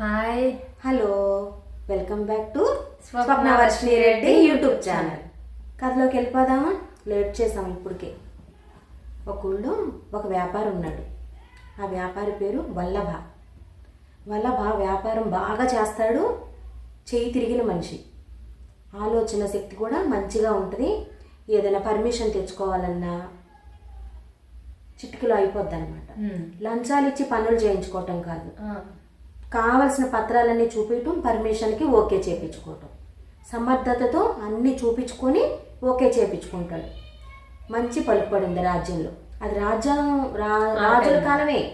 Hi hello. Welcome back to Swapna Swapnavarshini Reddy YouTube channel. కథలోకి వెళ్ళిపోదామా? Late చేసాం ఇప్పటికే. ఒక ఊళ్ళో ఒక వ్యాపారి ఉన్నాడు. ఆ వ్యాపారి పేరు వల్లభ. వల్లభ వ్యాపారం బాగా చేస్తాడు. చేయి తిరిగిన మనిషి. ఆలోచన శక్తి కూడా మంచిగా ఉంటుంది. ఏదైనా పర్మిషన్ తెచ్చుకోవాలన్నా చిటికలో అయిపోద్ది అనమాట లంచాలు ఇచ్చి పనులు చేయించుకోవటం కాదు. కావలసిన పత్రాలన్నీ చూపించటం పర్మిషన్కి ఓకే చేయించుకోవటం సమర్థతతో అన్నీ చూపించుకొని ఓకే చేయించుకుంటాడు మంచి పలుకుపడింది రాజ్యంలో. అది రాజ్యం రా రాజుల కాలమే.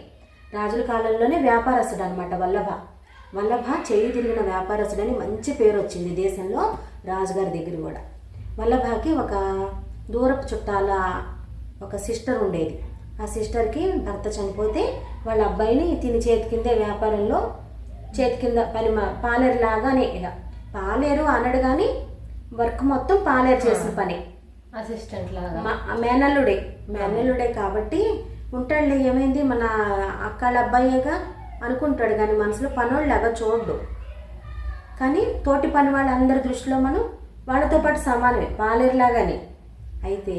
రాజుల కాలంలోనే వ్యాపారస్తుడు అనమాట వల్లభ. వల్లభ చేయి తిరిగిన వ్యాపారస్తుడని మంచి పేరు వచ్చింది దేశంలో రాజుగారి దగ్గర కూడా. వల్లభకి ఒక దూరపు చుట్టాల ఒక సిస్టర్ ఉండేది. ఆ సిస్టర్కి భర్త చనిపోతే వాళ్ళ అబ్బాయిని తిని చేతి కిందే వ్యాపారంలో చేతి కింద పని పాలేరు లాగానే ఇక. పాలేరు అనడు కానీ వర్క్ మొత్తం పాలేరు చేసిన పని. అసిస్టెంట్ లాగా. మేనల్లుడే మేనల్లుడే కాబట్టి ఉంటాడులే ఏమైంది? మన అక్కళ్ళ అబ్బాయేగా అనుకుంటాడు కానీ మనసులో పనోళ్ళలాగా చూడడు. కానీ తోటి పని వాళ్ళందరి దృష్టిలో మనం వాళ్ళతో పాటు సమానమే పాలేరులాగానే అయితే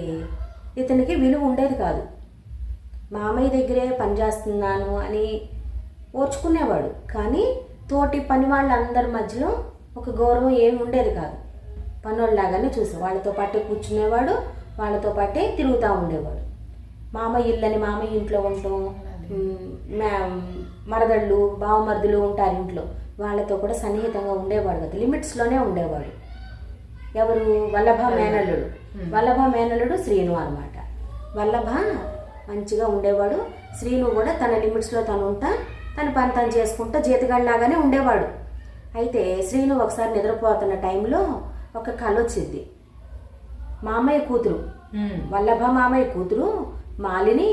ఇతనికి విలువ ఉండేది కాదు. మామయ్య దగ్గరే పనిచేస్తున్నాను అని ఓర్చుకునేవాడు. కానీ తోటి పని వాళ్ళందరి మధ్యలో ఒక గౌరవం ఏమి ఉండేది కాదు. పనోళ్ళలాగానే చూసే వాళ్ళతో పాటే కూర్చునేవాడు వాళ్ళతో పాటే తిరుగుతూ ఉండేవాడు. మామయ్య ఇల్లని మామయ్య ఇంట్లో ఉండటం మరదళ్ళు బావమరుదులు ఉంటారు ఇంట్లో. వాళ్ళతో కూడా సన్నిహితంగా ఉండేవాడు కదా. లిమిట్స్లోనే ఉండేవాడు. ఎవరు? వల్లభ మేనల్లుడు. వల్లభ మేనల్లుడు శ్రీను అనమాట వల్లభ మంచిగా ఉండేవాడు. శ్రీను కూడా తన లిమిట్స్లో తను ఉంటా తన పని తను చేసుకుంటా జీతగాడిలాగానే ఉండేవాడు. అయితే శ్రీను ఒకసారి నిద్రపోతున్న టైంలో ఒక కళ వచ్చింది. మామయ్య కూతురు వల్లభ మామయ్య కూతురు మాలిని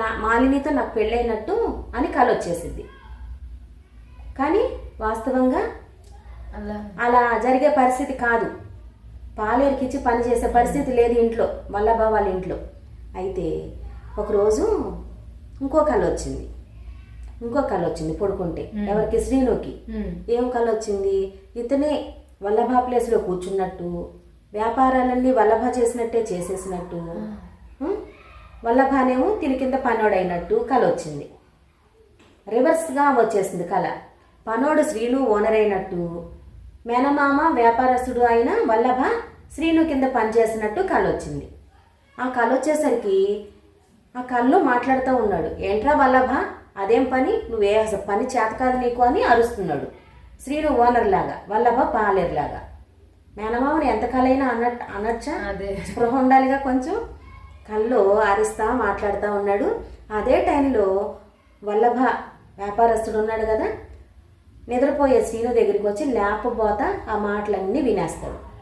నా మాలినితో నాకు పెళ్ళైనట్టు అని కళ వచ్చేసింది. కానీ వాస్తవంగా అలా జరిగే పరిస్థితి కాదు. పాలేరుకిచ్చి పని చేసే పరిస్థితి లేదు ఇంట్లో వల్లభ వాళ్ళ ఇంట్లో. అయితే ఒకరోజు ఇంకో కళ వచ్చింది. ఇంకో కళ వచ్చింది పడుకుంటే ఎవరికి? శ్రీనుకి. ఏం కళ వచ్చింది ఇతనే వల్లభ ప్లేస్లో కూర్చున్నట్టు వ్యాపారాలన్నీ వల్లభ చేసినట్టే చేసేసినట్టు? వల్లభనేమో తిని కింద పనోడైనట్టు కళ వచ్చింది రివర్స్గా వచ్చేసింది కళ. పనోడు శ్రీను ఓనర్ అయినట్టు మేనమామ వ్యాపారస్తుడు అయిన వల్లభ శ్రీను కింద పనిచేసినట్టు కళ వచ్చింది ఆ కళ వచ్చేసరికి ఆ కళ్ళు మాట్లాడుతూ ఉన్నాడు. ఏంట్రా వల్లభ? అదేం పని? నువ్వే అసలు పని చేత కాదు నీకు అని అరుస్తున్నాడు. శ్రీను ఓనర్ లాగా వల్లభ పాలేరు లాగా. మేనమామని ఎంత కలైనా అన్నట్టు అనొచ్చా? అదే. స్పృహ ఉండాలిగా కొంచెం? కళ్ళు ఆరిస్తా మాట్లాడుతూ ఉన్నాడు. అదే టైంలో వల్లభ వ్యాపారస్తుడు ఉన్నాడు కదా? నిద్రపోయే శ్రీను దగ్గరికి వచ్చి లేపబోత ఆ మాటలన్నీ వినేస్తాడు.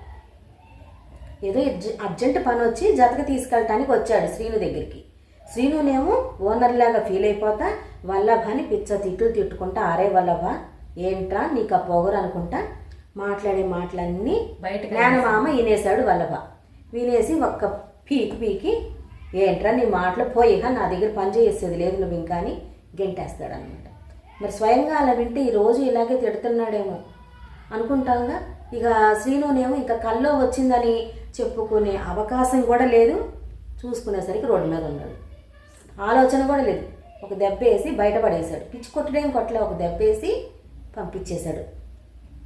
ఏదో అర్జ- అర్జెంట్ పని వచ్చి జతకి తీసుకెళ్ళటానికి వచ్చాడు శ్రీను దగ్గరికి. శ్రీనునేమో ఓనర్ లాగా ఫీల్ అయిపోతా వల్లభని పిచ్చ తిట్లు తిట్టుకుంటా ఆరే వల్లభ ఏంట్రా నీకు ఆ పొగరు అనుకుంటా? మాట్లాడే మాటలన్నీ బయటకు మేనమామ వినేశాడు వల్లభ. వినేసి ఒక్క పీకి పీకి ఏంట్రా నీ మాటలు పోయిగా నా దగ్గర పని చేసేది లేదు నువ్వు ఇంకా అని గెంటేస్తాడు అనమాట మరి స్వయంగా అలా వింటే ఈ రోజు ఇలాగే తిడుతున్నాడేమో అనుకుంటాంగా ఇక శ్రీనునేమో ఇంకా కల్లో వచ్చిందని చెప్పుకునే అవకాశం కూడా లేదు. చూసుకునేసరికి రోడ్డు మీద ఉన్నాడు. ఆలోచన కూడా లేదు. ఒక దెబ్బ వేసి బయటపడేశాడు. పిచ్చి కొట్టడేం కొట్టలే ఒక దెబ్బ వేసి పంపించేశాడు.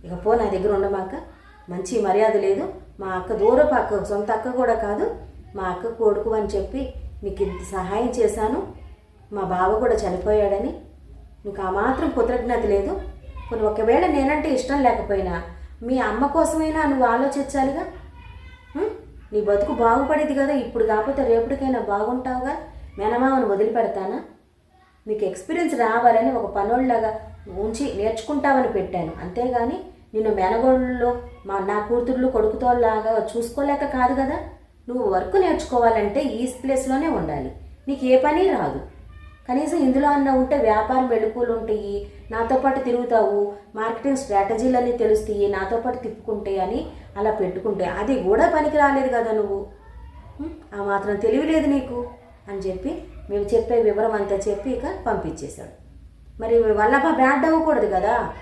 ఇక పో నా దగ్గర ఉండమాక. మంచి మర్యాద లేదు. మా అక్క దూరపు అక్క సొంత అక్క కూడా కాదు. మా అక్క కొడుకు అని చెప్పి నీకు ఇంత సహాయం చేశాను. మా బావ కూడా చనిపోయాడని. నీకు ఆ మాత్రం కృతజ్ఞత లేదు. కొన్ని ఒకవేళ నేనంటే ఇష్టం లేకపోయినా మీ అమ్మ కోసమైనా నువ్వు ఆలోచించాలిగా? నీ బతుకు బాగుపడేది కదా. ఇప్పుడు కాకపోతే రేపటికైనా బాగుంటావుగా? మేనమామను వదిలిపెడతానా? మీకు ఎక్స్పీరియన్స్ రావాలని ఒక పనోళ్ళగా ఉంచి నేర్చుకుంటామని పెట్టాను. అంతేగాని నిన్ను మేనగోళ్ళలో మా నా కూతుర్లు కొడుకుతోలాగా చూసుకోలేక కాదు కదా? నువ్వు వర్క్ నేర్చుకోవాలంటే ఈ ప్లేస్లోనే ఉండాలి. నీకు ఏ పని రాదు. కనీసం ఇందులో అన్న ఉంటే వ్యాపారం వెలుపులు ఉంటాయి నాతో పాటు తిరుగుతావు మార్కెటింగ్ స్ట్రాటజీలన్నీ తెలుస్తాయి నాతో పాటు తిప్పుకుంటాయి అని అలా పెట్టుకుంటే అది కూడా పనికి రాలేదు కదా నువ్వు? ఆ మాత్రం తెలివి లేదు నీకు. అని చెప్పి మేము చెప్పే వివరం అంతా చెప్పి ఇక పంపించేశాడు. మరి వల్లభ బ్యాడ్ అవ్వకూడదు కదా?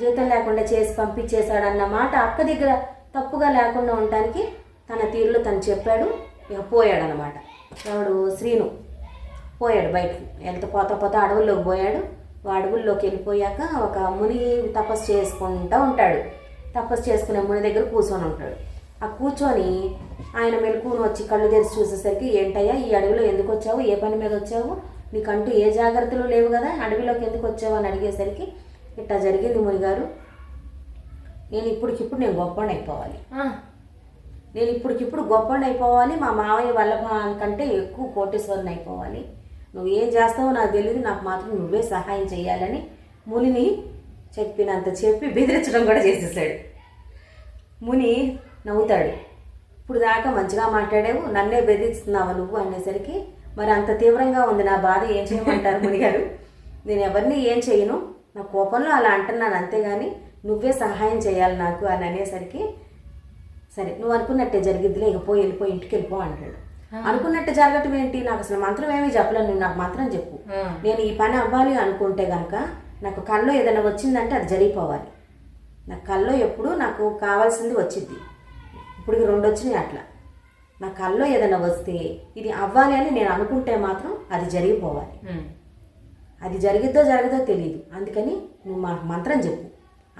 జీతం లేకుండా చేసి పంపించేశాడన్న మాట అక్క దగ్గర తప్పుగా లేకుండా ఉండటానికి తన తీరులో తను చెప్పాడు ఇక పోయాడు అనమాట ఎవడు? శ్రీను. పోయాడు బయటకు. ఎంత పోతా పోతా అడవుల్లోకి పోయాడు. అడవుల్లోకి వెళ్ళిపోయాక ఒక ముని తపస్సు చేసుకుంటూ ఉంటాడు. తపస్సు చేసుకునే ముని దగ్గర కూర్చొని ఉంటాడు. ఆ కూర్చొని ఆయన మెలకుని వచ్చి కళ్ళు తెరిచి చూసేసరికి ఏంటయ్యా ఈ అడవిలో ఎందుకు వచ్చావు? ఏ పని మీద వచ్చావు? నీకంటూ ఏ జాగ్రత్తలు లేవు కదా? అడవిలోకి ఎందుకు వచ్చావు? అని అడిగేసరికి ఇట్లా జరిగింది ముని గారు నేను ఇప్పటికిప్పుడు నేను గొప్పని అయిపోవాలి నేను ఇప్పటికిప్పుడు గొప్పని అయిపోవాలి మా మావయ్య వల్లభ కంటే ఎక్కువ కోటేశ్వరుని అయిపోవాలి నువ్వు ఏం చేస్తావో నాకు తెలియదు నాకు మాత్రం నువ్వే సహాయం చేయాలని మునిని చెప్పినంత చెప్పి బెదిరించడం కూడా చేసేసాడు. ముని నవ్వుతాడు. ఇప్పుడు దాకా మంచిగా మాట్లాడావు నన్నే బెదిరిస్తున్నావా నువ్వు? అనేసరికి మరి అంత తీవ్రంగా ఉంది నా బాధ ఏం చేయమంటారు ముని గారు? నేను ఎవరిని ఏం చేయను? నా కోపంలో అలా అంటున్నాను అంతేగాని నువ్వే సహాయం చేయాలి నాకు అని అనేసరికి సరే నువ్వు అనుకున్నట్టే జరిగిద్దిలే ఇక పోయి వెళ్ళిపోయి ఇంటికి వెళ్ళిపో అంటాడు. అనుకున్నట్టు జరగటం ఏంటి? నాకు అసలు మంత్రం ఏమీ చెప్పలేను నువ్వు నాకు మంత్రం చెప్పు. నేను ఈ పని అవ్వాలి అనుకుంటే కనుక నాకు కల్లో ఏదైనా వచ్చిందంటే అది జరిగిపోవాలి. నాకు కల్లో ఎప్పుడు నాకు కావాల్సింది వచ్చింది ఇప్పుడు రెండు వచ్చినాయి అట్లా. నా కల్లో ఏదైనా వస్తే ఇది అవ్వాలి అని నేను అనుకుంటే మాత్రం అది జరిగిపోవాలి. అది జరిగిద్దో జరగదో తెలియదు అందుకని నువ్వు మా మంత్రం చెప్పు.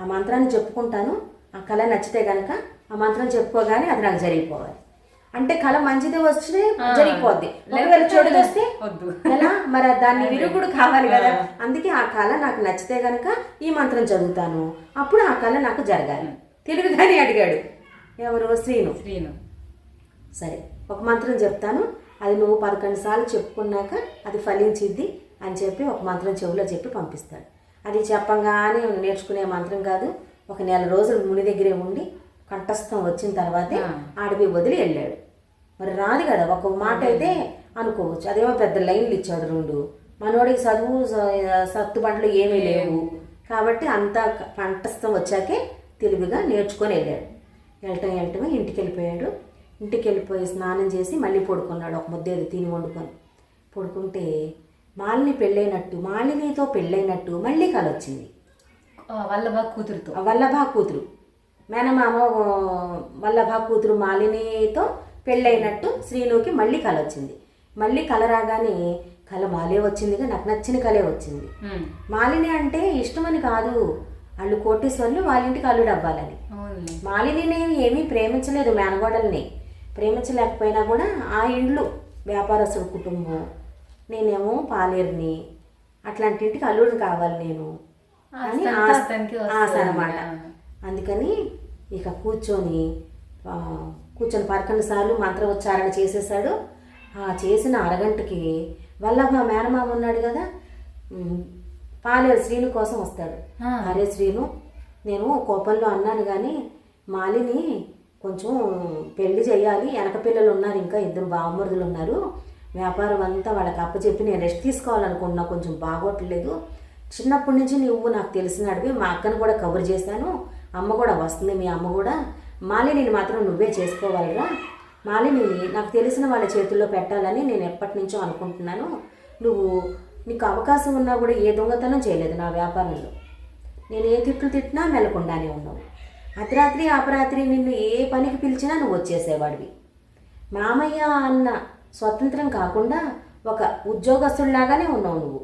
ఆ మంత్రాన్ని చెప్పుకుంటాను. ఆ కళ నచ్చితే గనక ఆ మంత్రం చెప్పుకోగానే అది నాకు జరిగిపోవాలి. అంటే కళ మంచిదే వస్తే జరిగిపోద్ది. ఒకవేళ చెడుది వస్తే ఎలా? మరి దాన్ని విరుగుడు కావాలి కదా. అందుకే ఆ కళ నాకు నచ్చితే గనక ఈ మంత్రం చదువుతాను. అప్పుడు ఆ కళ నాకు జరగాలి. తెలివిగానే అడిగాడు. ఎవరు? శ్రీను. శ్రీను. సరే ఒక మంత్రం చెప్తాను. అది నువ్వు పదకొండు సార్లు చెప్పుకున్నాక అది ఫలించిద్ది అని చెప్పి ఒక మంత్రం చెవిలో చెప్పి పంపిస్తాడు. అది చెప్పంగానే నేర్చుకునే మంత్రం కాదు. ఒక నెల రోజులు ముని దగ్గరే ఉండి కంఠస్థం వచ్చిన తర్వాతే. ఆడవి వదిలి వెళ్ళాడు. మరి రాదు కదా ఒక మాట అయితే అనుకోవచ్చు. అదేమో పెద్ద లైన్లు ఇచ్చాడు రెండు. మనోడికి చదువు సత్తుబండ్లు ఏమీ లేవు. కాబట్టి అంత కంఠస్థం వచ్చాకే తెలివిగా నేర్చుకొని వెళ్ళాడు. వెళ్ళటం వెళ్ళటమే ఇంటికి వెళ్ళిపోయాడు ఇంటికి వెళ్ళిపోయి స్నానం చేసి మళ్ళీ పడుకున్నాడు. ఒక ముద్దేది తిని వండుకొని పడుకుంటే మాలిని పెళ్ళైనట్టు మాలినితో పెళ్ళైనట్టు మళ్ళీ కల వచ్చింది. ఆ, వల్లభ కూతురుతో. వల్లభా కూతురు. మేనమామ వల్లభా కూతురు మాలినితో పెళ్ళైనట్టు శ్రీనుకి మళ్ళీ కల వచ్చింది. మళ్ళీ కల రాగానే కల మాలే వచ్చిందిగా నాకు నచ్చిన కలే వచ్చింది. మాలిని అంటే ఇష్టమని కాదు. వాళ్ళు కోటేశ్వర్లు వాళ్ళ ఇంటికి అల్లుడు అవ్వాలని. మాలిని ఏమీ ప్రేమించలేదు మేనగోడల్ని. ప్రేమించలేకపోయినా కూడా ఆ ఇండ్లు వ్యాపారస్తుడు కుటుంబం నేనేమో పాలేరుని అట్లాంటి ఇంటికి అల్లుడు కావాలి నేను అని ఆశ అనమాట. అందుకని ఇక కూర్చొని కూర్చొని పదకొండు సార్లు మంత్రోచ్చారణ చేసేసాడు ఆ చేసిన అరగంటకి వల్లభ మేనమామ ఉన్నాడు కదా పాలేరు శ్రీను కోసం వస్తాడు. అరే శ్రీను నేను కోపంలో అన్నాను కానీ మాలిని కొంచెం పెళ్ళి చేయాలి. వెనక పిల్లలు ఉన్నారు ఇంకా ఇద్దరు బావమరుదులు ఉన్నారు. వ్యాపారం అంతా వాళ్ళకి అప్పచెప్పి నేను రెస్ట్ తీసుకోవాలనుకున్నా కొంచెం బాగోట్లేదు. చిన్నప్పటి నుంచి నువ్వు నాకు తెలిసినడివి మా అక్కను కూడా కవర్ చేశాను. అమ్మ కూడా వస్తుంది మీ అమ్మ కూడా. మాలిని మాత్రం నువ్వే చేసుకోవాలిరా. మాలిని నాకు తెలిసిన వాళ్ళ చేతుల్లో పెట్టాలని నేను ఎప్పటి నుంచో అనుకుంటున్నాను. నువ్వు నీకు అవకాశం ఉన్నా కూడా ఏ దొంగతనం చేయలేదు నా వ్యాపారంలో. నేను ఏ తిట్లు తిట్టినా మెలకుండానే ఉన్నావు. అర్ధరాత్రి అపరాత్రి నిన్ను ఏ పనికి పిలిచినా నువ్వు వచ్చేసేవాడివి. మామయ్య అన్న స్వతంత్రం కాకుండా ఒక ఉద్యోగస్తుల్లాగానే ఉన్నావు నువ్వు.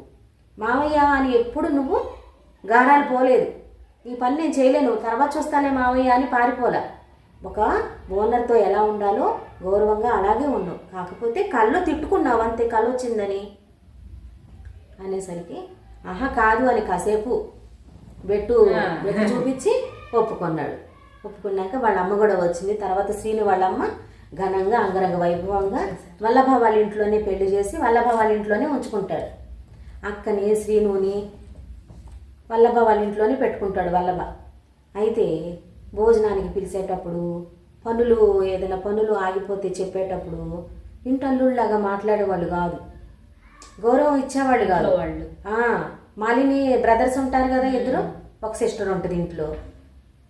మామయ్య అని ఎప్పుడు నువ్వు గారాలు పోలేదు. ఈ పని నేను చేయలేను. తర్వాత చూస్తానే మామయ్య అని పారిపోలా. ఒక ఓనర్తో ఎలా ఉండాలో గౌరవంగా అలాగే ఉన్నావు. కాకపోతే కళ్ళు తిట్టుకున్నావు అంతే. కళ్ళు వచ్చిందని అనేసరికి ఆహా కాదు అని కాసేపు బెట్టు బెట్టు చూపించి ఒప్పుకున్నాడు. ఒప్పుకున్నాక వాళ్ళ అమ్మ కూడా వచ్చింది. తర్వాత శ్రీను వాళ్ళ అమ్మ ఘనంగా అంగరంగ వైభవంగా వల్లభ వాళ్ళ ఇంట్లోనే పెళ్ళి చేసి వల్లభ వాళ్ళ ఇంట్లోనే ఉంచుకుంటాడు. అక్కని శ్రీనుని వల్లభ వాళ్ళ ఇంట్లోనే పెట్టుకుంటాడు వల్లభ. అయితే భోజనానికి పిలిచేటప్పుడు పనులు ఏదైనా పనులు ఆగిపోతే చెప్పేటప్పుడు ఇంటల్లుళ్ళలాగా మాట్లాడేవాళ్ళు కాదు. గౌరవం ఇచ్చేవాళ్ళు కాదు. వాళ్ళు మాలిని బ్రదర్స్ ఉంటారు కదా ఇద్దరు? ఒక సిస్టర్ ఉంటుంది ఇంట్లో.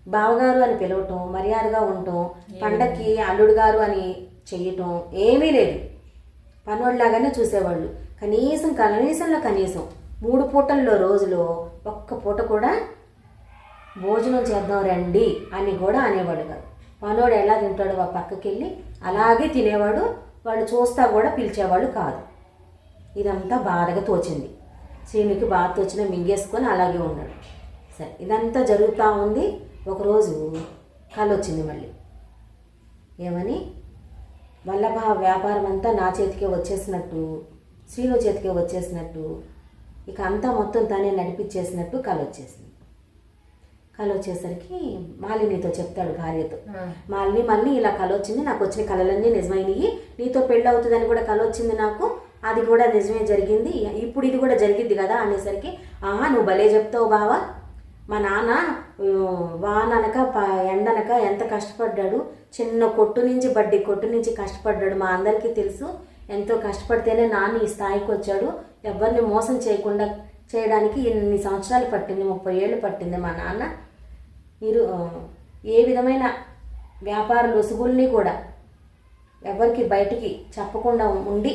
బావగారు అని పిలవటం మర్యాదగా ఉండటం పండక్కి అల్లుడు గారు అని చెయ్యటం ఏమీ లేదు. పనోళ్ళలాగానే చూసేవాళ్ళు. కనీసం కనీసంలో కనీసం మూడు పూటల్లో రోజులో ఒక్క పూట కూడా భోజనం చేద్దాం రండి అని కూడా అనేవాడు కాదు. మనోడు ఎలా తింటాడు ఆ పక్కకి వెళ్ళి అలాగే తినేవాడు. వాళ్ళు చూస్తా కూడా పిలిచేవాళ్ళు కాదు. ఇదంతా బాధగా తోచింది. శ్రీనుకి బాధ తోచిన మింగేసుకొని అలాగే ఉన్నాడు. సరే ఇదంతా జరుగుతూ ఉంది. ఒకరోజు కళ వచ్చింది మళ్ళీ. ఏమని? వల్లభ వ్యాపారం అంతా నా చేతికే వచ్చేసినట్టు శ్రీను చేతికే వచ్చేసినట్టు ఇక అంతా మొత్తం తనే నడిపించేసినట్టు కళ వచ్చేసింది కళ వచ్చేసరికి మాలినితో చెప్తాడు భార్యతో. మాలిని మళ్ళీ ఇలా కళ వచ్చింది నాకు వచ్చిన కళలన్నీ నిజమైనవి నీతో పెళ్ళి అవుతుందని కూడా కళ వచ్చింది నాకు. అది కూడా నిజమే జరిగింది. ఇప్పుడు ఇది కూడా జరిగింది కదా అనేసరికి ఆహా నువ్వు భలే చెప్తావు బావా. మా నాన్న వాననక ఎండనక ఎంత కష్టపడ్డాడు. చిన్న కొట్టు నుంచి బడ్డి కొట్టు నుంచి కష్టపడ్డాడు. మా అందరికీ తెలుసు. ఎంతో కష్టపడితేనే నాన్న ఈ స్థాయికి వచ్చాడు. ఎవరిని మోసం చేయకుండా చేయడానికి ఇన్ని సంవత్సరాలు పట్టింది. ముప్పై ఏళ్ళు పట్టింది మా నాన్న. మీరు ఏ విధమైన వ్యాపార లొసుగుల్ని కూడా ఎవరికి బయటికి చెప్పకుండా ఉండి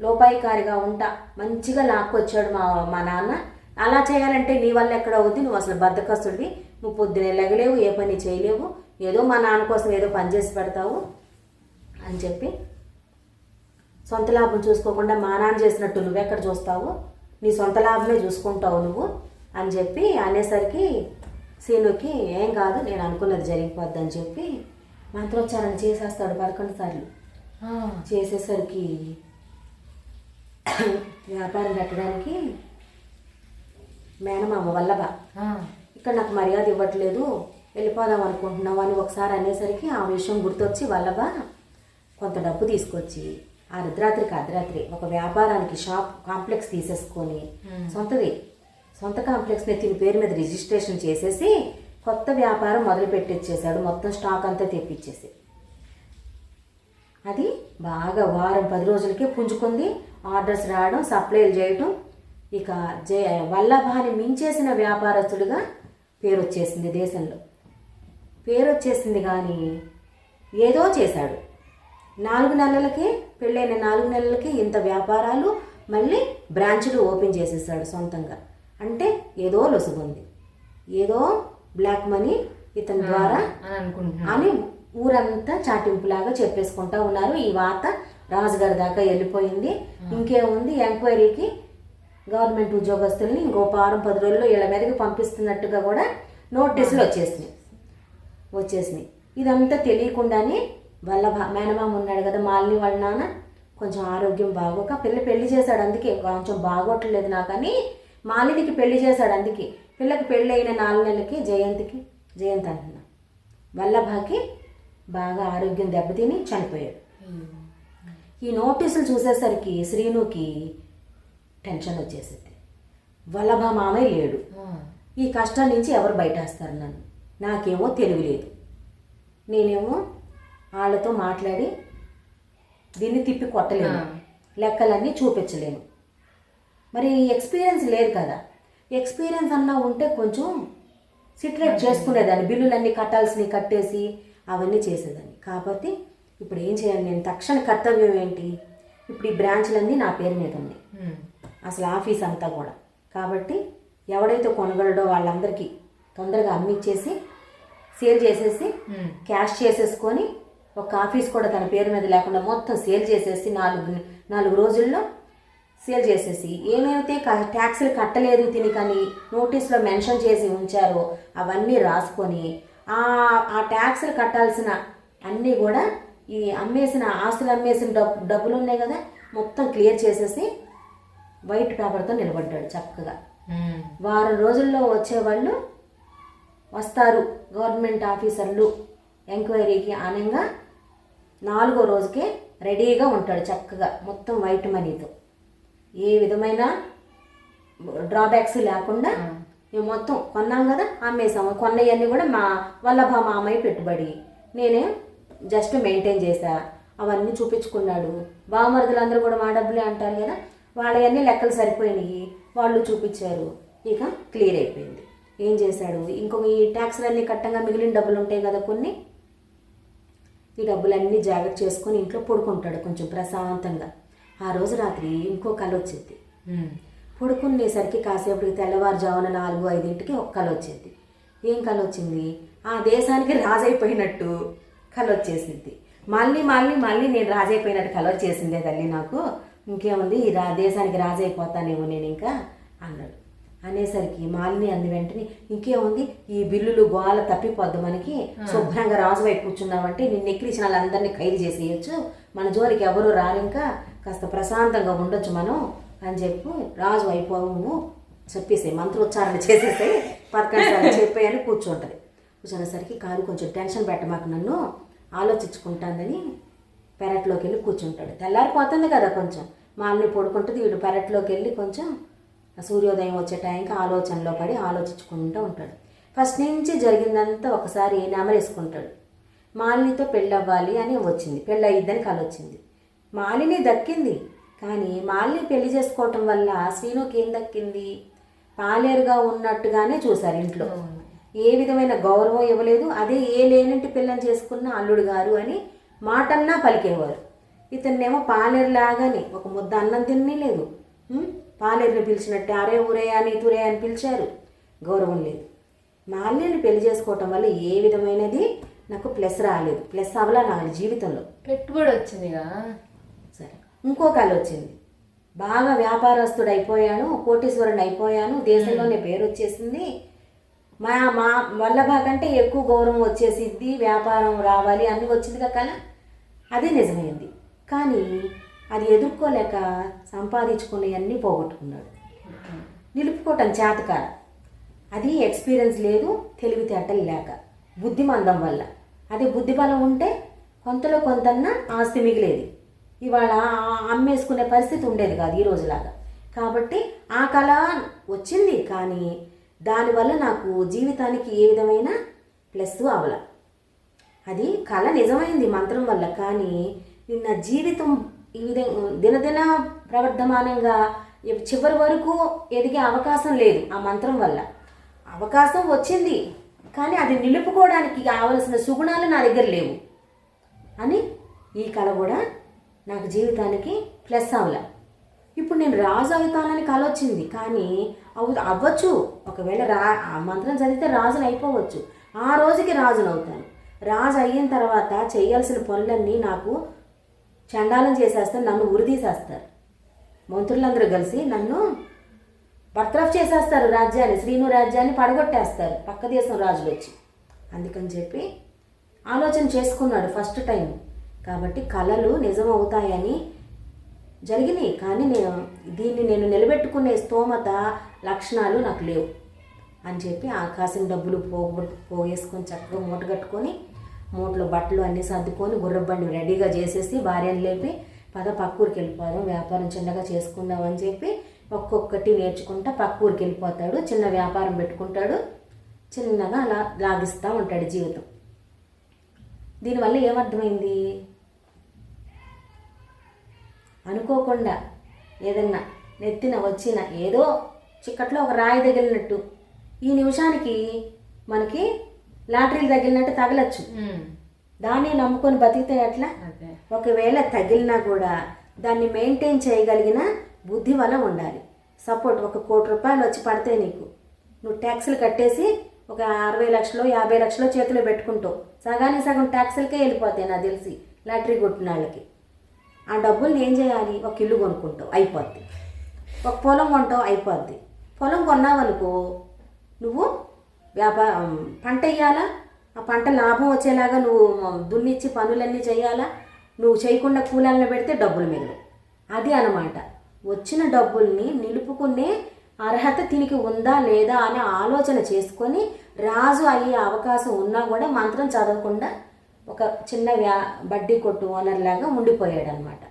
లోపాయికారిగా ఉంటా. మంచిగా లాక్కొచ్చాడు మా మా నాన్న. అలా చేయాలంటే నీ వల్ల ఎక్కడ అవుద్ది? నువ్వు అసలు బద్దకస్తుడివి. నువ్వు పొద్దునే లెగలేవు ఏ పని చేయలేవు. ఏదో మా నాన్న కోసం ఏదో పని చేసి పెడతావు అని చెప్పి సొంత లాభం చూసుకోకుండా మా నాన్న చేసినట్టు నువ్వెక్కడ చూస్తావు? నీ సొంత లాభమే చూసుకుంటావు నువ్వు అని చెప్పి అనేసరికి సీనుకి ఏం కాదు నేను అనుకున్నది జరిగిపోద్ది అని చెప్పి మంత్రోచ్చారణ చేసేస్తాడు పదకొండు సార్లు. చేసేసరికి వ్యాపారం పెట్టడానికి మేనమామ వల్లభ. ఇక్కడ నాకు మర్యాద ఇవ్వట్లేదు వెళ్ళిపోదాం అనుకుంటున్నావు అని ఒకసారి అనేసరికి ఆ విషయం గుర్తొచ్చి వల్లభ కొంత డబ్బు తీసుకొచ్చి ఆ అర్ధరాత్రికి అర్ధరాత్రి ఒక వ్యాపారానికి షాప్ కాంప్లెక్స్ తీసేసుకొని సొంతది. సొంత కాంప్లెక్స్ని తిని పేరు మీద రిజిస్ట్రేషన్ చేసేసి కొత్త వ్యాపారం మొదలు పెట్టించేసాడు మొత్తం స్టాక్ అంతా తెప్పించేసి అది బాగా వారం పది రోజులకే పుంజుకుంది. ఆర్డర్స్ రావడం సప్లైలు చేయటం ఇక జయ వల్లభాని మించేసిన వ్యాపారస్తుడిగా పేరు వచ్చేసింది దేశంలో. పేరు వచ్చేసింది కానీ ఏదో చేశాడు. నాలుగు నెలలకి పెళ్ళైన నాలుగు నెలలకి ఇంత వ్యాపారాలు మళ్ళీ బ్రాంచులు ఓపెన్ చేసేసాడు సొంతంగా. అంటే ఏదో లొసుగుంది. ఏదో బ్లాక్ మనీ ఇతని ద్వారా అని ఊరంతా చాటింపులాగా చెప్పేసుకుంటా ఉన్నారు. ఈ వార్త రాజుగారి దాకా వెళ్ళిపోయింది. ఇంకేముంది ఎంక్వైరీకి గవర్నమెంట్ ఉద్యోగస్తుల్ని ఇంకో వారం పది రోజుల్లో వీళ్ళ మీదకి పంపిస్తున్నట్టుగా కూడా నోటీసులు వచ్చేసినాయి. వచ్చేసినాయి. ఇదంతా తెలియకుండానే వాళ్ళ మేనమామ ఉన్నాడు కదా మాలిని వాళ్ళ నాన్న. కొంచెం ఆరోగ్యం బాగోక పిల్ల పెళ్ళి చేశాడు అందుకే. కొంచెం బాగోట్లేదు నాకని మాలినికి పెళ్ళి చేశాడు అందుకే. పిల్లకి పెళ్ళి అయిన నాలుగు నెలలకి జయంతికి జయంతి అంటున్నా. వల్లభాకి బాగా ఆరోగ్యం దెబ్బతిని చనిపోయాడు. ఈ నోటీసులు చూసేసరికి శ్రీనుకి టెన్షన్ వచ్చేసింది. వల్లభ మామయ్య లేడు. ఈ కష్టం నుంచి ఎవరు బయటేస్తారు నన్ను? నాకేమో తెలివి లేదు. నేనేమో వాళ్ళతో మాట్లాడి దీన్ని తిప్పి కొట్టలేను. లెక్కలన్నీ చూపించలేను. మరి ఎక్స్పీరియన్స్ లేదు కదా. ఎక్స్పీరియన్స్ అన్నా ఉంటే కొంచెం సిట్రేట్ చేసుకునేదాన్ని. బిల్లులన్నీ కట్టాల్సినవి కట్టేసి అవన్నీ చేసేదాన్ని. కాబట్టి ఇప్పుడు ఏం చేయాలి నేను? తక్షణ కర్తవ్యం ఏంటి? ఇప్పుడు ఈ బ్రాంచ్లన్నీ నా పేరు మీద ఉన్నాయి. అసలు ఆఫీస్ అంతా కూడా. కాబట్టి ఎవడైతే కొనగలడో వాళ్ళందరికీ తొందరగా అమ్మిచ్చేసి సేల్ చేసేసి క్యాష్ చేసేసుకొని ఒక ఆఫీస్ కూడా తన పేరు మీద లేకుండా మొత్తం సేల్ చేసేసి నాలుగు నాలుగు రోజుల్లో సేల్ చేసేసి ఏమైతే ట్యాక్సులు కట్టలేదు తిని కానీ నోటీస్లో మెన్షన్ చేసి ఉంచారో అవన్నీ రాసుకొని ఆ ఆ ట్యాక్సులు కట్టాల్సిన అన్నీ కూడా ఈ అమ్మేసిన ఆస్తులు అమ్మేసిన డబ్బు డబ్బులు ఉన్నాయి కదా మొత్తం క్లియర్ చేసేసి వైట్ పేపర్తో నిలబడ్డాడు చక్కగా. వారం రోజుల్లో వచ్చేవాళ్ళు వస్తారు గవర్నమెంట్ ఆఫీసర్లు ఎంక్వైరీకి ఆనంగా నాలుగో రోజుకే రెడీగా ఉంటాడు చక్కగా మొత్తం వైట్ మనీతో. ఏ విధమైన డ్రాబ్యాక్స్ లేకుండా మేము మొత్తం కొన్నాం కదా అమ్మేసాము. కొన్నవన్నీ కూడా మా వల్లభ మామయ్య పెట్టుబడి. నేనే జస్ట్ మెయింటైన్ చేశా. అవన్నీ చూపించుకున్నాడు. బావమరుదులందరూ కూడా మా డబ్బులే అంటారు కదా? వాళ్ళవన్నీ లెక్కలు సరిపోయినాయి. వాళ్ళు చూపించారు. ఇక క్లియర్ అయిపోయింది. ఏం చేశాడు? ఇంకొక ఈ ట్యాక్స్లన్నీ కట్టంగా మిగిలిన డబ్బులు ఉంటాయి కదా కొన్ని? ఈ డబ్బులన్నీ జాగ్రత్త చేసుకొని ఇంట్లో పడుకుంటాడు కొంచెం ప్రశాంతంగా. ఆ రోజు రాత్రి ఇంకో కళ వచ్చింది. పడుకునేసరికి కాసేపటికి తెల్లవారుజామున నాలుగు ఐదింటికి ఒక కళ వచ్చింది. ఏం కళ వచ్చింది? ఆ దేశానికి రాజైపోయినట్టు. కళ వచ్చేసింది మళ్ళీ మళ్ళీ మళ్ళీ నేను రాజైపోయినట్టు కళ వచ్చేసిందే తల్లి నాకు. ఇంకేముంది? ఈ రా దేశానికి రాజైపోతానేమో నేను ఇంకా అన్నాడు. అనేసరికి మాలిని అంది వెంటనే ఇంకేముంది? ఈ బిల్లులు గోల తప్పిపోద్దు మనకి. శుభ్రంగా రాజు వైపు కూర్చున్నామంటే నిన్ను ఎక్కిరించిన వాళ్ళందరినీ ఖైదు చేసేయచ్చు. మన జోలికి ఎవరు రారింకా కాస్త ప్రశాంతంగా ఉండొచ్చు మనం. అని చెప్పి రాజు అయిపోవు చెప్పేసి మంత్రోచ్చారణ చేసేసి సార్లు చెప్పేయని కూర్చుంటుంది. కూర్చునేసరికి కాదు కొంచెం టెన్షన్ పెట్టమాకు నన్ను. ఆలోచించుకుంటాందని పెరట్లోకి వెళ్ళి కూర్చుంటాడు. తెల్లారిపోతుంది కదా కొంచెం. మాలిని పడుకుంటుంది వీడు పెరట్లోకి వెళ్ళి కొంచెం సూర్యోదయం వచ్చే టైంకి ఆలోచనలో పడి ఆలోచించుకుంటూ ఉంటాడు. ఫస్ట్ నుంచి జరిగిందంతా ఒకసారి నెమరేసుకుంటాడు మాలినితో పెళ్ళవ్వాలి అని వచ్చింది. పెళ్ళి అయ్యిద్దని కలొచ్చింది మాలిని దక్కింది. కానీ మాలిని పెళ్ళి చేసుకోవటం వల్ల శ్రీనుకి ఏం దక్కింది? పాలేరుగా ఉన్నట్టుగానే చూశారు ఇంట్లో. ఏ విధమైన గౌరవం ఇవ్వలేదు. అదే ఏ లేనంటి పిల్లని చేసుకున్న అల్లుడు గారు అని మాటన్నా పలికేవారు. ఇతన్నేమో పాలేరులాగానే ఒక ముద్ద అన్నం తిని లేదు ఉం? పాలేరుని పిలిచినట్టే అరే ఊరే అని తురే అని పిలిచారు. గౌరవం లేదు. మాలిని పెళ్ళి చేసుకోవటం వల్ల ఏ విధమైనది? నాకు ప్లస్ రాలేదు. ప్లస్ అవ్వలా నా జీవితంలో? పెట్టుబడి వచ్చిందిగా? సరే. ఇంకో కళ వచ్చింది. బాగా వ్యాపారస్తుడు అయిపోయాను కోటీశ్వరుని అయిపోయాను దేశంలోనే పేరు వచ్చేసింది. మా మా వల్లభ కంటే ఎక్కువ గౌరవం వచ్చేసిద్ది వ్యాపారం రావాలి అన్నీ వచ్చిందిగా కళ? అదే నిజమైంది. కానీ అది ఎదుర్కోలేక సంపాదించుకునేవన్నీ పోగొట్టుకున్నాడు. నిలుపుకోవటం చేతకాల అది ఎక్స్పీరియన్స్ లేదు తెలివితేటలు లేక. బుద్ధిమందం వల్ల. అదే బుద్ధిబలం ఉంటే కొంతలో కొంతన్నా ఆస్తి మిగిలేది. ఇవాళ అమ్మేసుకునే పరిస్థితి ఉండేది కాదు ఈ రోజులాగా. కాబట్టి ఆ కళ వచ్చింది కానీ దానివల్ల నాకు జీవితానికి ఏ విధమైన ప్లస్ అవల. అది కళ నిజమైంది మంత్రం వల్ల కానీ నా జీవితం ఈ విధంగా దినదిన ప్రవర్ధమానంగా చివరి వరకు ఎదిగే అవకాశం లేదు ఆ మంత్రం వల్ల. అవకాశం వచ్చింది కానీ అది నిలుపుకోవడానికి కావలసిన సుగుణాలు నా దగ్గర లేవు అని ఈ కళ కూడా నాకు జీవితానికి ప్లస్ అవల. ఇప్పుడు నేను రాజు అవుతానని కళ వచ్చింది కానీ అవు అవ్వచ్చు. ఒకవేళ రా ఆ మంత్రం చదివితే రాజుని అయిపోవచ్చు. ఆ రోజుకి రాజును అవుతాను. రాజు అయిన తర్వాత చేయాల్సిన పనులన్నీ నాకు చండాలం చేసేస్తారు నన్ను ఉరిదీసేస్తారు మంత్రులందరూ కలిసి నన్ను బర్తరఫ్ చేసేస్తారు రాజ్యాన్ని శ్రీను రాజ్యాన్ని పడగొట్టేస్తారు. పక్క దేశం రాజులు వచ్చి. అందుకని చెప్పి ఆలోచన చేసుకున్నాడు ఫస్ట్ టైం. కాబట్టి కళలు నిజం అవుతాయని జరిగినాయి కానీ నేను దీన్ని నేను నిలబెట్టుకునే స్తోమత లక్షణాలు నాకు లేవు. అని చెప్పి ఆకాశం డబ్బులు పోగొ పోగేసుకొని చక్కగా మూట కట్టుకొని మూటలో బట్టలు అన్నీ సర్దుకొని గుర్రబండి రెడీగా చేసేసి భార్యను లేపి పద పక్కూరికి వెళ్ళిపోదాం వ్యాపారం చిన్నగా చేసుకుందాం అని చెప్పి ఒక్కొక్కటి నేర్చుకుంటా పక్కూరికి వెళ్ళిపోతాడు. చిన్న వ్యాపారం పెట్టుకుంటాడు. చిన్నగా అలా లాగిస్తూ ఉంటాడు జీవితం. దీనివల్ల ఏమర్థమైంది? అనుకోకుండా ఏదన్నా నెత్తిన వచ్చిన ఏదో చిక్కట్లో ఒక రాయి తగిలినట్టు. ఈ నిమిషానికి మనకి లాటరీలు తగిలినట్టు తగలచ్చు. దాన్ని నమ్ముకొని బతికితే ఎట్లా? ఒకవేళ తగిలినా కూడా దాన్ని మెయింటైన్ చేయగలిగిన బుద్ధి వల్ల ఉండాలి. సపోర్ట్ ఒక కోటి రూపాయలు వచ్చి పడితే నీకు. నువ్వు ట్యాక్సులు కట్టేసి ఒక అరవై లక్షలు యాభై లక్షలు చేతిలో పెట్టుకుంటావు. సగానికి సగం ట్యాక్సులకే వెళ్ళిపోతాయి నాకు తెలిసి లాటరీ కొట్టిన వాళ్ళకి. ఆ డబ్బుల్ని ఏం చేయాలి? ఒక ఇల్లు కొనుక్కుంటావు అయిపోద్ది. ఒక పొలం కొంటావు అయిపోద్ది. పొలం కొన్నావనుకో నువ్వు వ్యాపారం పంట వేయాలా ఆ పంట లాభం వచ్చేలాగా నువ్వు దున్నిచ్చి పనులన్నీ చేయాలా? నువ్వు చేయకుండా కూలాలను పెడితే డబ్బులు మిగలవు. అది అన్నమాట వచ్చిన డబ్బుల్ని నిలుపుకునే అర్హత దీనికి ఉందా లేదా అనే ఆలోచన చేసుకొని రాజు అయ్యే అవకాశం ఉన్నా కూడా మంత్రం చదవకుండా ఒక చిన్న వ్యా బడ్డీ కొట్టు ఓనర్ లాగా ఉండిపోయాడు అనమాట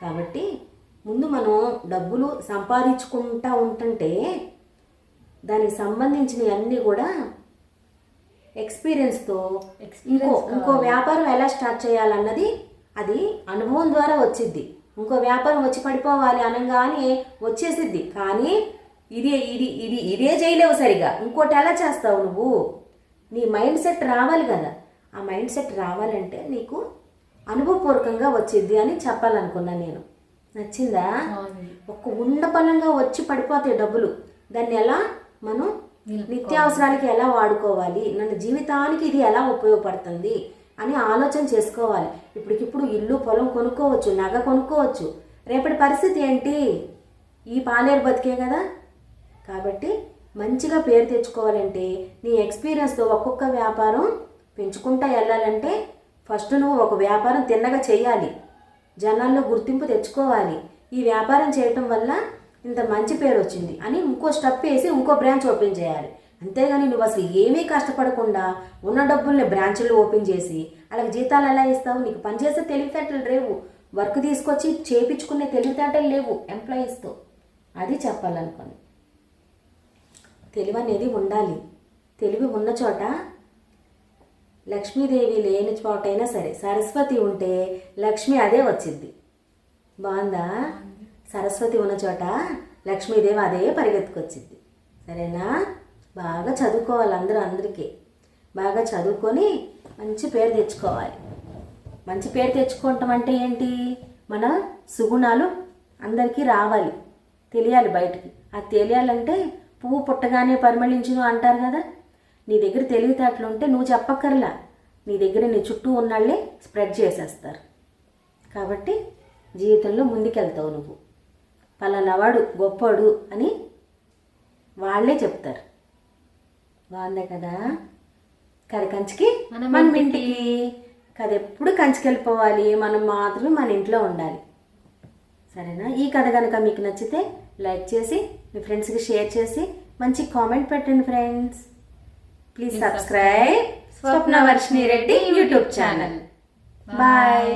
కాబట్టి ముందు మనం డబ్బులు సంపాదించుకుంటా ఉంటుంటే దానికి సంబంధించినవి అన్నీ కూడా ఎక్స్పీరియన్స్తో ఇంకో ఇంకో వ్యాపారం ఎలా స్టార్ట్ చేయాలన్నది అది అనుభవం ద్వారా వచ్చిద్ది. ఇంకో వ్యాపారం వచ్చి పడిపోవాలి అనగానే వచ్చేసిద్ది. కానీ ఇది ఇది ఇది ఇదే చేయలేవు సరిగా. ఇంకోటి ఎలా చేస్తావు నువ్వు? నీ మైండ్ సెట్ రావాలి కదా. ఆ మైండ్ సెట్ రావాలంటే నీకు అనుభవపూర్వకంగా వచ్చిద్ది అని చెప్పాలనుకున్నాను నేను. నచ్చిందా? ఒక ఉండపలంగా వచ్చి పడిపోతాయి డబ్బులు దాన్ని ఎలా మనం. నిత్యావసరాలకి ఎలా వాడుకోవాలి నన్ను జీవితానికి ఇది ఎలా ఉపయోగపడుతుంది అని ఆలోచన చేసుకోవాలి. ఇప్పటికిప్పుడు ఇల్లు పొలం కొనుక్కోవచ్చు నగ కొనుక్కోవచ్చు. రేపటి పరిస్థితి ఏంటి? ఈ పాలేరు బతికే కదా. కాబట్టి మంచిగా పేరు తెచ్చుకోవాలంటే నీ ఎక్స్పీరియన్స్తో ఒక్కొక్క వ్యాపారం పెంచుకుంటా వెళ్ళాలంటే ఫస్ట్ నువ్వు ఒక వ్యాపారం తిన్నగా చేయాలి జనాల్లో గుర్తింపు తెచ్చుకోవాలి. ఈ వ్యాపారం చేయటం వల్ల ఇంత మంచి పేరు వచ్చింది అని ఇంకో స్టెప్ వేసి ఇంకో బ్రాంచ్ ఓపెన్ చేయాలి. అంతేగాని నువ్వు అసలు ఏమీ కష్టపడకుండా ఉన్న డబ్బుల్ని బ్రాంచులు ఓపెన్ చేసి అలాగే జీతాలు ఎలా ఇస్తావు? నీకు పనిచేసే తెలివితేటలు లేవు. వర్క్ తీసుకొచ్చి చేపించుకునే తెలివితేటలు లేవు ఎంప్లాయీస్తో అది చెప్పాలనుకోండి. తెలివి అనేది ఉండాలి. తెలివి ఉన్న చోట లక్ష్మీదేవి లేని చోటైనా సరే సరస్వతి ఉంటే లక్ష్మి అదే వచ్చింది. బాగుందా? సరస్వతి ఉన్న చోట లక్ష్మీదేవి అదే పరిగెత్తుకొచ్చింది. సరేనా? బాగా చదువుకోవాలి అందరూ అందరికీ. బాగా చదువుకొని మంచి పేరు తెచ్చుకోవాలి. మంచి పేరు తెచ్చుకోవటం అంటే ఏంటి? మన సుగుణాలు అందరికీ రావాలి. తెలియాలి బయటికి. అది తెలియాలంటే పువ్వు పుట్టగానే పరిమళించును అంటారు కదా? నీ దగ్గర తెలివితేటలు ఉంటే నువ్వు చెప్పక్కర్లా. నీ దగ్గర నీ చుట్టూ ఉన్నాళ్ళే స్ప్రెడ్ చేసేస్తారు. కాబట్టి జీవితంలో ముందుకెళ్తావు నువ్వు. పలానావాడు గొప్పోడు అని వాళ్ళే చెప్తారు. బాగుందే కదా? కథ కంచికి మనం. ఇంటికి. కథ ఎప్పుడు కంచికి వెళ్ళిపోవాలి మనం మాత్రమే మన ఇంట్లో ఉండాలి. సరేనా? ఈ కథ కనుక మీకు నచ్చితే లైక్ చేసి మీ ఫ్రెండ్స్కి షేర్ చేసి మంచి కామెంట్ పెట్టండి friends. Please subscribe Swapna Varshini Reddy YouTube channel bye